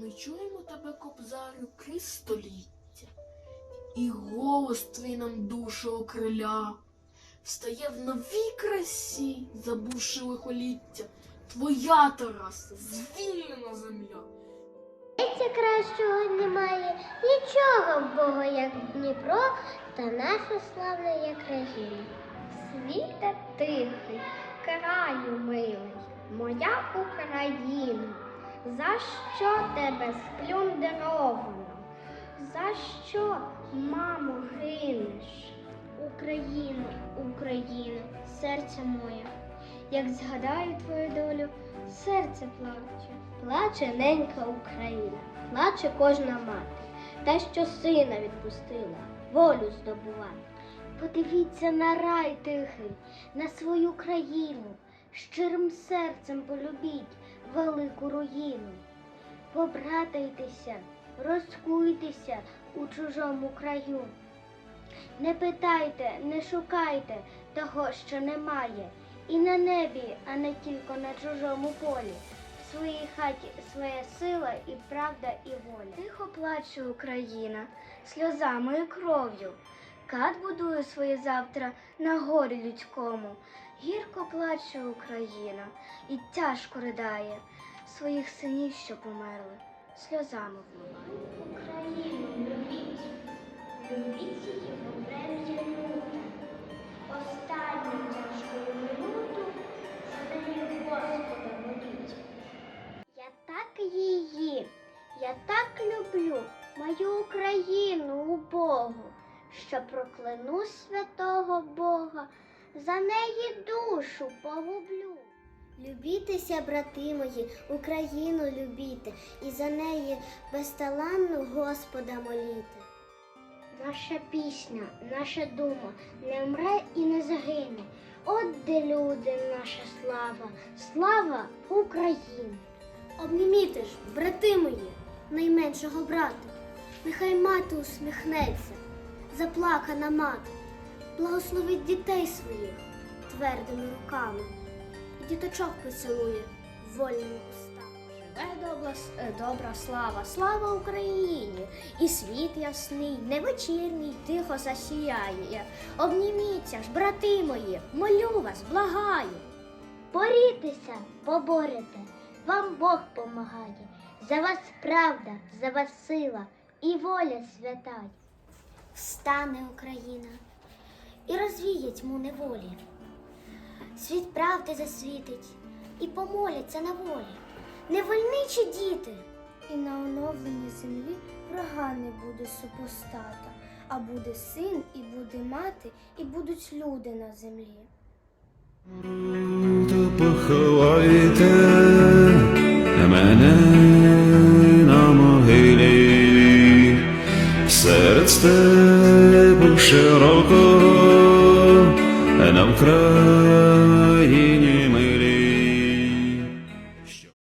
Ми чуємо тебе, кобзарю, крізь століття, і голос твій нам душу окриля, встає в новій красі, забувши лихоліття. Твоя Тарас, звільнена земля. Здається, кращого немає нічого в Бога, як Дніпро та наша славна є країна. Світе тихий, краю милий, моя Україна, за що тебе сплюндеровано? За що, мамо, гинеш? Україно, Україно, серце моє, як згадаю твою долю, серце плаче. Плаче ненька Україна, плаче кожна мати, та, що сина відпустила, волю здобувати. Подивіться на рай тихий, на свою країну, щирим серцем полюбіть велику руїну. Побратайтеся, розкуйтеся у чужому краю. Не питайте, не шукайте того, що немає, і на небі, а не тільки на чужому полі. В своїй хаті своя сила і правда, і воля. Тихо плаче Україна, сльозами і кров'ю. Кат будує своє завтра на горі людському. Гірко плаче Україна і тяжко ридає своїх синів, що померли, сльозами вмиває. Україну любіть, любіть її в люте. Останню тяжку минуту за Господа моліть. Я так її, я так люблю мою Україну убогу, що прокляну святого Бога, за неї душу погублю. Любітеся, брати мої, Україну любіте, і за неї безталанну Господа моліте. Наша пісня, наша дума не вмре і не загине. От де люди, наша слава, слава Україні. Обніміте ж, брати мої, найменшого брата. Нехай мати усміхнеться, заплакана мати, благословить дітей своїх твердими руками, і діточок поцілує вольними устами. Живе добра, е, добра слава, слава Україні! І світ ясний, невечірній, тихо засіяє. Обніміться ж, брати мої, молю вас, благаю. Борітеся, поборете, вам Бог помагає. За вас правда, за вас сила і воля свята. Встане Україна і розвіє тьму неволі. Світ правди засвітить і помоляться на волі. Невольничі діти. І на оновленій землі врага не буде супостата, а буде син, і буде мати, і будуть люди на землі. Поховайте Pusty był szeroko, nam kraj.